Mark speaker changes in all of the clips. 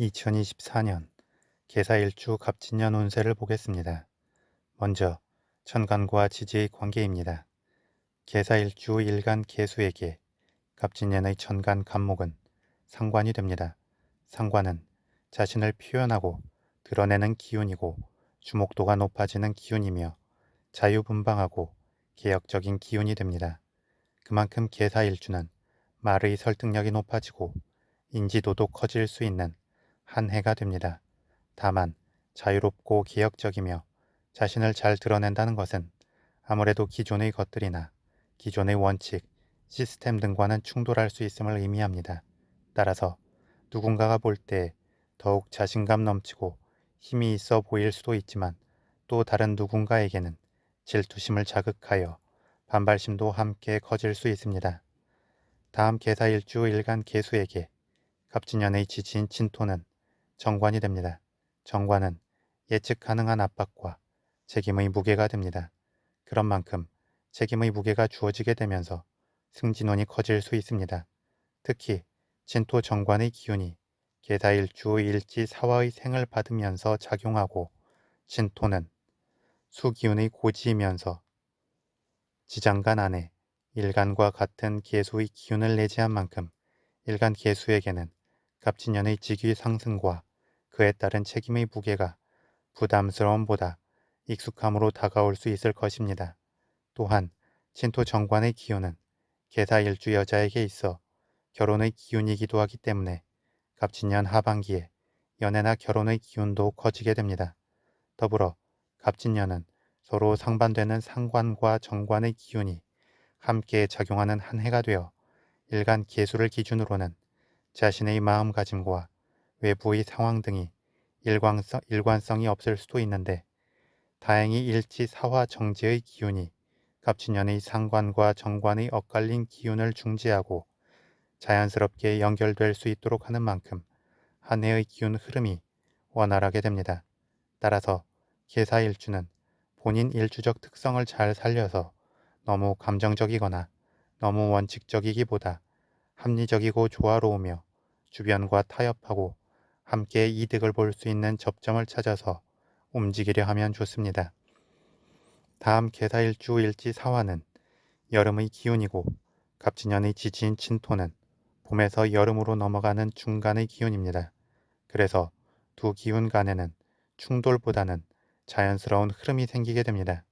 Speaker 1: 2024년 개사일주 갑진년 운세를 보겠습니다. 먼저 천간과 지지의 관계입니다. 개사일주 일간 개수에게 갑진년의 천간 간목은 상관이 됩니다. 상관은 자신을 표현하고 드러내는 기운이고 주목도가 높아지는 기운이며 자유분방하고 개혁적인 기운이 됩니다. 그만큼 개사일주는 말의 설득력이 높아지고 인지도도 커질 수 있는 한 해가 됩니다. 다만 자유롭고 개혁적이며 자신을 잘 드러낸다는 것은 아무래도 기존의 것들이나 기존의 원칙, 시스템 등과는 충돌할 수 있음을 의미합니다. 따라서 누군가가 볼 때 더욱 자신감 넘치고 힘이 있어 보일 수도 있지만 또 다른 누군가에게는 질투심을 자극하여 반발심도 함께 커질 수 있습니다. 다음 개사일주 일간 개수에게 갑진년의 지지인 진토는 정관이 됩니다. 정관은 예측 가능한 압박과 책임의 무게가 됩니다. 그런 만큼 책임의 무게가 주어지게 되면서 승진원이 커질 수 있습니다. 특히 진토 정관의 기운이 개사일주 일지 사화의 생을 받으면서 작용하고 진토는 수기운의 고지이면서 지장간 안에 일간과 같은 개수의 기운을 내지한 만큼 일간 개수에게는 갑진년의 직위 상승과 그에 따른 책임의 무게가 부담스러움보다 익숙함으로 다가올 수 있을 것입니다. 또한 진토 정관의 기운은 개사일주 여자에게 있어 결혼의 기운이기도 하기 때문에 갑진년 하반기에 연애나 결혼의 기운도 커지게 됩니다. 더불어 갑진년은 서로 상반되는 상관과 정관의 기운이 함께 작용하는 한 해가 되어 일간 개수를 기준으로는 자신의 마음가짐과 외부의 상황 등이 일관성, 일관성이 없을 수도 있는데 다행히 일치 사화 정제의 기운이 갑진년의 상관과 정관의 엇갈린 기운을 중지하고 자연스럽게 연결될 수 있도록 하는 만큼 한 해의 기운 흐름이 원활하게 됩니다. 따라서 개사일주는 본인 일주적 특성을 잘 살려서 너무 감정적이거나 너무 원칙적이기보다 합리적이고 조화로우며 주변과 타협하고 함께 이득을 볼 수 있는 접점을 찾아서 움직이려 하면 좋습니다. 다음 개사일주 일지 사화는 여름의 기운이고 갑진년의 지지인 진토는 봄에서 여름으로 넘어가는 중간의 기운입니다. 그래서 두 기운 간에는 충돌보다는 자연스러운 흐름이 생기게 됩니다.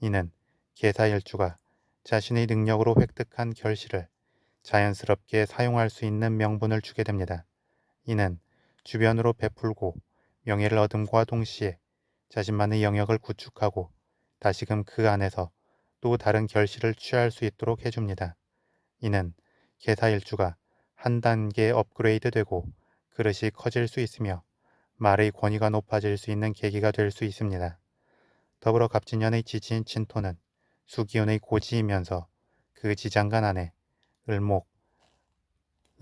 Speaker 1: 이는 개사일주가 자신의 능력으로 획득한 결실을 자연스럽게 사용할 수 있는 명분을 주게 됩니다. 이는 주변으로 베풀고 명예를 얻음과 동시에 자신만의 영역을 구축하고 다시금 그 안에서 또 다른 결실을 취할 수 있도록 해줍니다. 이는 개사일주가 한 단계 업그레이드 되고 그릇이 커질 수 있으며 말의 권위가 높아질 수 있는 계기가 될 수 있습니다. 더불어 갑진년의 지지인 진토는 수기운의 고지이면서 그 지장간 안에 을목,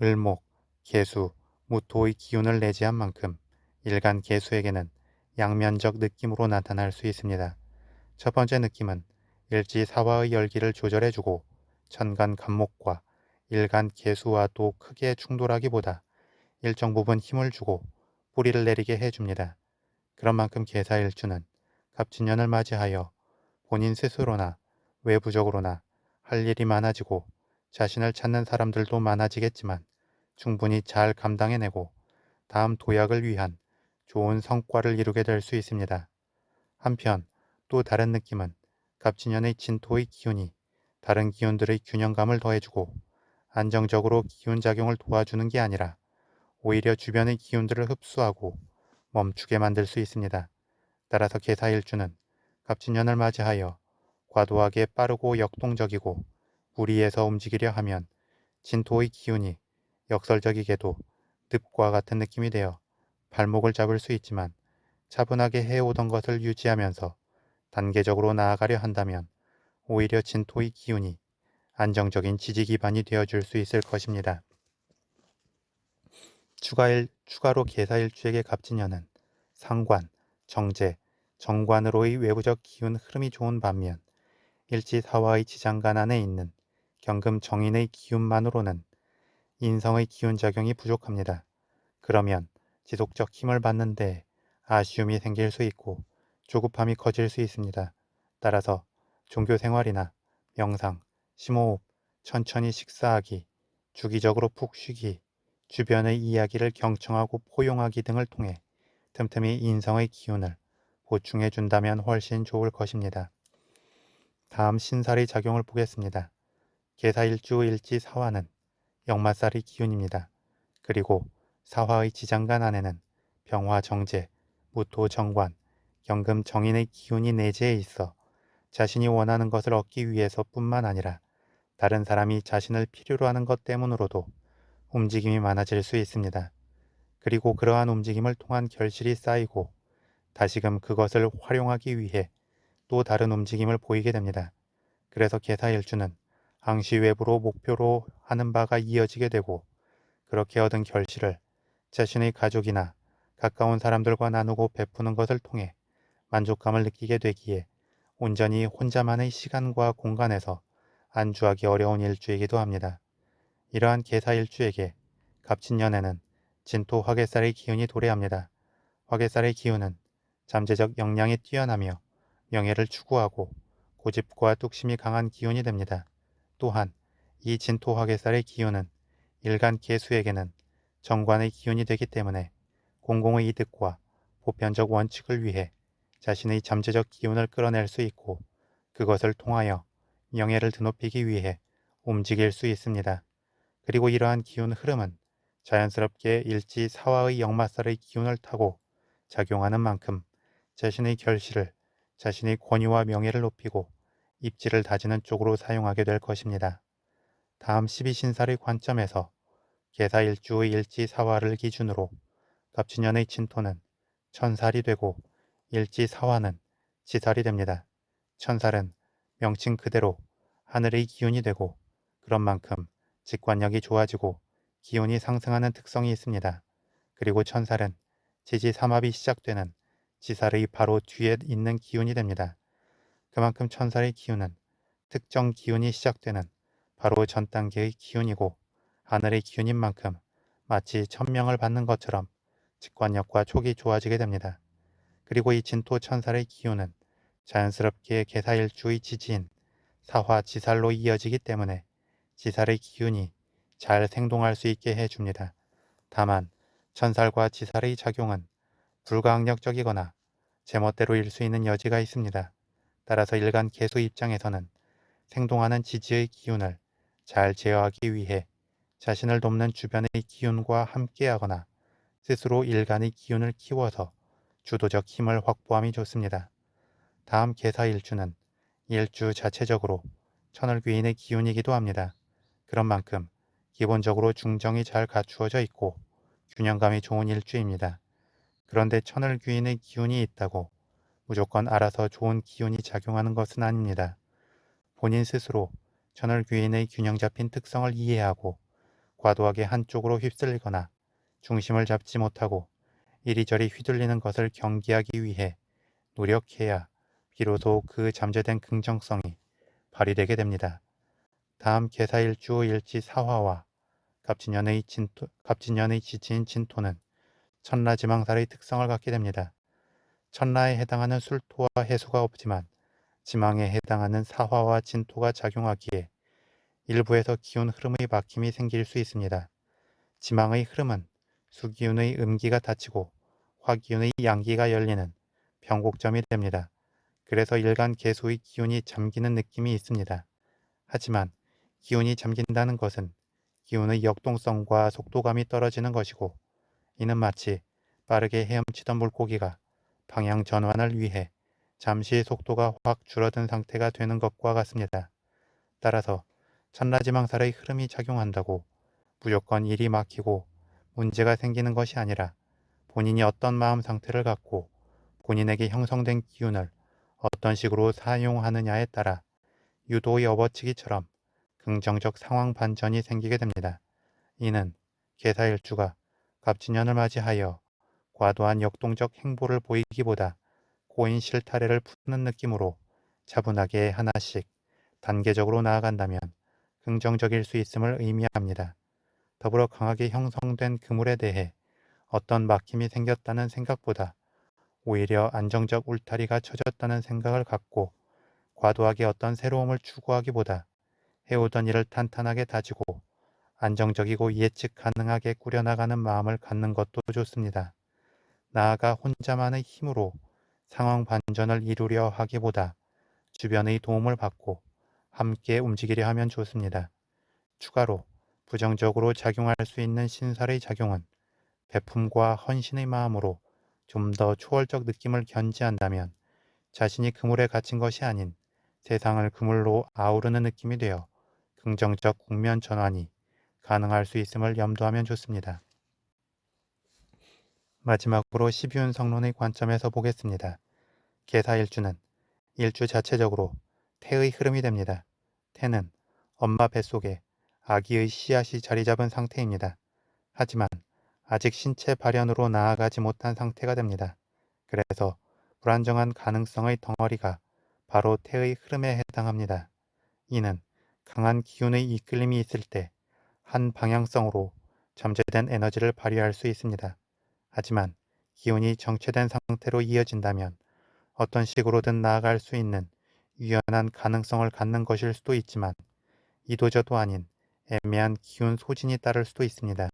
Speaker 1: 을목, 개수, 무토의 기운을 내지한 만큼 일간 개수에게는 양면적 느낌으로 나타날 수 있습니다. 첫 번째 느낌은 일지 사화의 열기를 조절해주고 천간 간목과 일간 개수와도 크게 충돌하기보다 일정 부분 힘을 주고 뿌리를 내리게 해줍니다. 그런 만큼 개사일주는 갑진년을 맞이하여 본인 스스로나 외부적으로나 할 일이 많아지고 자신을 찾는 사람들도 많아지겠지만 충분히 잘 감당해내고 다음 도약을 위한 좋은 성과를 이루게 될 수 있습니다. 한편 또 다른 느낌은 갑진년의 진토의 기운이 다른 기운들의 균형감을 더해주고 안정적으로 기운작용을 도와주는 게 아니라 오히려 주변의 기운들을 흡수하고 멈추게 만들 수 있습니다. 따라서 개사일주는 갑진년을 맞이하여 과도하게 빠르고 역동적이고 무리해서 움직이려 하면 진토의 기운이 역설적이게도 늪과 같은 느낌이 되어 발목을 잡을 수 있지만 차분하게 해오던 것을 유지하면서 단계적으로 나아가려 한다면 오히려 진토의 기운이 안정적인 지지 기반이 되어줄 수 있을 것입니다. 추가일, 추가로 개사일주에게 갑진년은 상관, 정제, 정관으로의 외부적 기운 흐름이 좋은 반면 일지사화의 지장간 안에 있는 경금 정인의 기운만으로는 인성의 기운작용이 부족합니다. 그러면 지속적 힘을 받는데 아쉬움이 생길 수 있고 조급함이 커질 수 있습니다. 따라서 종교 생활이나 명상, 심호흡, 천천히 식사하기, 주기적으로 푹 쉬기, 주변의 이야기를 경청하고 포용하기 등을 통해 틈틈이 인성의 기운을 보충해 준다면 훨씬 좋을 것입니다. 다음 신살의 작용을 보겠습니다. 개사일주 일지 사화는 역마살의 기운입니다. 그리고 사화의 지장간 안에는 병화 정제, 무토 정관, 경금 정인의 기운이 내재해 있어 자신이 원하는 것을 얻기 위해서뿐만 아니라 다른 사람이 자신을 필요로 하는 것 때문으로도 움직임이 많아질 수 있습니다. 그리고 그러한 움직임을 통한 결실이 쌓이고 다시금 그것을 활용하기 위해 또 다른 움직임을 보이게 됩니다. 그래서 개사일주는 항시 외부로 목표로 하는 바가 이어지게 되고 그렇게 얻은 결실을 자신의 가족이나 가까운 사람들과 나누고 베푸는 것을 통해 만족감을 느끼게 되기에 온전히 혼자만의 시간과 공간에서 안주하기 어려운 일주이기도 합니다. 이러한 개사일주에게 갑진년에는 진토 화개살의 기운이 도래합니다. 화개살의 기운은 잠재적 역량이 뛰어나며 명예를 추구하고 고집과 뚝심이 강한 기운이 됩니다. 또한 이 진토 화개살의 기운은 일간 개수에게는 정관의 기운이 되기 때문에 공공의 이득과 보편적 원칙을 위해 자신의 잠재적 기운을 끌어낼 수 있고 그것을 통하여 명예를 드높이기 위해 움직일 수 있습니다. 그리고 이러한 기운 흐름은 자연스럽게 일지 사화의 역마살의 기운을 타고 작용하는 만큼 자신의 결실을 자신의 권위와 명예를 높이고 입지를 다지는 쪽으로 사용하게 될 것입니다. 다음 12신살의 관점에서 개사일주의 일지 사화를 기준으로 갑진년의 진토는 천살이 되고 일지 사화는 지살이 됩니다. 천살은 명칭 그대로 하늘의 기운이 되고 그런 만큼 직관력이 좋아지고 기운이 상승하는 특성이 있습니다. 그리고 천살은 지지 삼합이 시작되는 지살의 바로 뒤에 있는 기운이 됩니다. 그만큼 천살의 기운은 특정 기운이 시작되는 바로 전 단계의 기운이고 하늘의 기운인 만큼 마치 천명을 받는 것처럼 직관력과 촉이 좋아지게 됩니다. 그리고 이 진토 천살의 기운은 자연스럽게 개사일주의 지지인 사화 지살로 이어지기 때문에 지살의 기운이 잘 생동할 수 있게 해줍니다. 다만 천살과 지살의 작용은 불가항력적이거나 제멋대로일 수 있는 여지가 있습니다. 따라서 일간 개수 입장에서는 생동하는 지지의 기운을 잘 제어하기 위해 자신을 돕는 주변의 기운과 함께하거나 스스로 일간의 기운을 키워서 주도적 힘을 확보함이 좋습니다. 다음 개사 일주는 일주 자체적으로 천을귀인의 기운이기도 합니다. 그런 만큼 기본적으로 중정이 잘 갖추어져 있고 균형감이 좋은 일주입니다. 그런데 천을귀인의 기운이 있다고 무조건 알아서 좋은 기운이 작용하는 것은 아닙니다. 본인 스스로 천을귀인의 균형 잡힌 특성을 이해하고 과도하게 한쪽으로 휩쓸리거나 중심을 잡지 못하고 이리저리 휘둘리는 것을 경계하기 위해 노력해야 비로소 그 잠재된 긍정성이 발휘되게 됩니다. 다음 개사일주 일지 사화와 갑진년의 진토, 갑진년의 지지인 진토는 천라지망살의 특성을 갖게 됩니다. 천라에 해당하는 술토와 해수가 없지만 지망에 해당하는 사화와 진토가 작용하기에 일부에서 기운 흐름의 막힘이 생길 수 있습니다. 지망의 흐름은 수기운의 음기가 닫히고 화기운의 양기가 열리는 변곡점이 됩니다. 그래서 일간 개수의 기운이 잠기는 느낌이 있습니다. 하지만 기운이 잠긴다는 것은 기운의 역동성과 속도감이 떨어지는 것이고 이는 마치 빠르게 헤엄치던 물고기가 방향 전환을 위해 잠시 속도가 확 줄어든 상태가 되는 것과 같습니다. 따라서 천라지망살의 흐름이 작용한다고 무조건 일이 막히고 문제가 생기는 것이 아니라 본인이 어떤 마음 상태를 갖고 본인에게 형성된 기운을 어떤 식으로 사용하느냐에 따라 유도의 업어치기처럼 긍정적 상황 반전이 생기게 됩니다. 이는 개사일주가 갑진년을 맞이하여 과도한 역동적 행보를 보이기보다 고인 실타래를 푸는 느낌으로 차분하게 하나씩 단계적으로 나아간다면 긍정적일 수 있음을 의미합니다. 더불어 강하게 형성된 그물에 대해 어떤 막힘이 생겼다는 생각보다 오히려 안정적 울타리가 쳐졌다는 생각을 갖고 과도하게 어떤 새로움을 추구하기보다 해오던 일을 탄탄하게 다지고 안정적이고 예측 가능하게 꾸려나가는 마음을 갖는 것도 좋습니다. 나아가 혼자만의 힘으로 상황 반전을 이루려 하기보다 주변의 도움을 받고 함께 움직이려 하면 좋습니다. 추가로 부정적으로 작용할 수 있는 신살의 작용은 베품과 헌신의 마음으로 좀 더 초월적 느낌을 견지한다면 자신이 그물에 갇힌 것이 아닌 세상을 그물로 아우르는 느낌이 되어 긍정적 국면 전환이 가능할 수 있음을 염두하면 좋습니다. 마지막으로 12운 성론의 관점에서 보겠습니다. 개사일주는 일주 자체적으로 태의 흐름이 됩니다. 태는 엄마 뱃속에 아기의 씨앗이 자리 잡은 상태입니다. 하지만 아직 신체 발현으로 나아가지 못한 상태가 됩니다. 그래서 불안정한 가능성의 덩어리가 바로 태의 흐름에 해당합니다. 이는 강한 기운의 이끌림이 있을 때 한 방향성으로 잠재된 에너지를 발휘할 수 있습니다. 하지만 기운이 정체된 상태로 이어진다면 어떤 식으로든 나아갈 수 있는 유연한 가능성을 갖는 것일 수도 있지만 이도저도 아닌 애매한 기운 소진이 따를 수도 있습니다.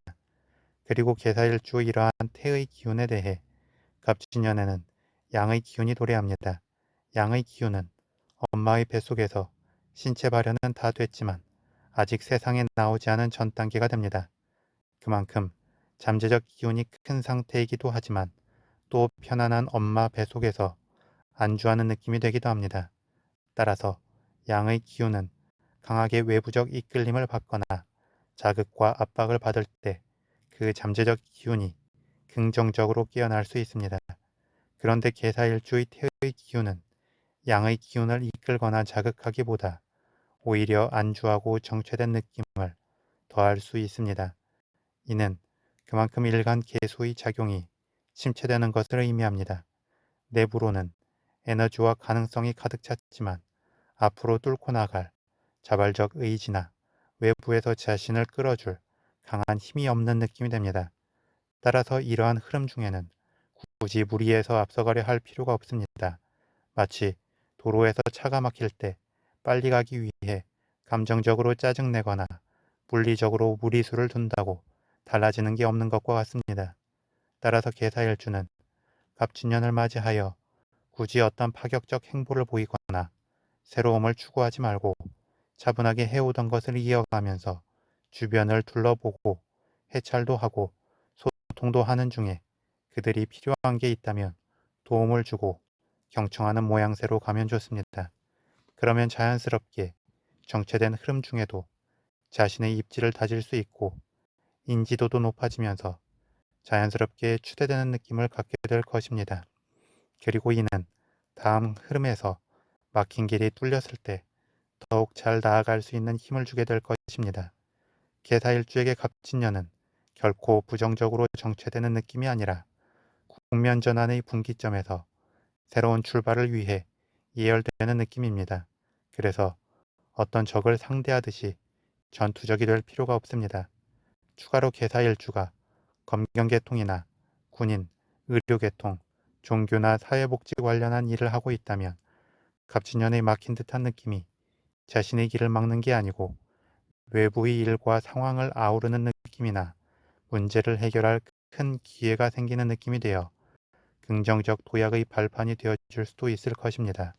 Speaker 1: 그리고 개사일주 이러한 태의 기운에 대해 갑진년에는 양의 기운이 도래합니다. 양의 기운은 엄마의 뱃속에서 신체 발현은 다 됐지만 아직 세상에 나오지 않은 전 단계가 됩니다. 그만큼 잠재적 기운이 큰 상태이기도 하지만 또 편안한 엄마 뱃속에서 안주하는 느낌이 되기도 합니다. 따라서 양의 기운은 강하게 외부적 이끌림을 받거나 자극과 압박을 받을 때 그 잠재적 기운이 긍정적으로 깨어날 수 있습니다. 그런데 개사일주의 태의 기운은 양의 기운을 이끌거나 자극하기보다 오히려 안주하고 정체된 느낌을 더할 수 있습니다. 이는 그만큼 일간 개수의 작용이 침체되는 것을 의미합니다. 내부로는 에너지와 가능성이 가득 찼지만 앞으로 뚫고 나갈 자발적 의지나 외부에서 자신을 끌어줄 강한 힘이 없는 느낌이 됩니다. 따라서 이러한 흐름 중에는 굳이 무리해서 앞서가려 할 필요가 없습니다. 마치 도로에서 차가 막힐 때 빨리 가기 위해 감정적으로 짜증내거나 물리적으로 무리수를 둔다고 달라지는 게 없는 것과 같습니다. 따라서 개사일주는 갑진년을 맞이하여 굳이 어떤 파격적 행보를 보이거나 새로움을 추구하지 말고 차분하게 해오던 것을 이어가면서 주변을 둘러보고 해찰도 하고 소통도 하는 중에 그들이 필요한 게 있다면 도움을 주고 경청하는 모양새로 가면 좋습니다. 그러면 자연스럽게 정체된 흐름 중에도 자신의 입지를 다질 수 있고 인지도도 높아지면서 자연스럽게 추대되는 느낌을 갖게 될 것입니다. 그리고 이는 다음 흐름에서 막힌 길이 뚫렸을 때 더욱 잘 나아갈 수 있는 힘을 주게 될 것입니다. 개사일주에게 값진 년은 결코 부정적으로 정체되는 느낌이 아니라 국면 전환의 분기점에서 새로운 출발을 위해 예열되는 느낌입니다. 그래서 어떤 적을 상대하듯이 전투적이 될 필요가 없습니다. 추가로 개사일주가 검경계통이나 군인, 의료계통, 종교나 사회복지 관련한 일을 하고 있다면 갑진년에 막힌 듯한 느낌이 자신의 길을 막는 게 아니고 외부의 일과 상황을 아우르는 느낌이나 문제를 해결할 큰 기회가 생기는 느낌이 되어 긍정적 도약의 발판이 되어줄 수도 있을 것입니다.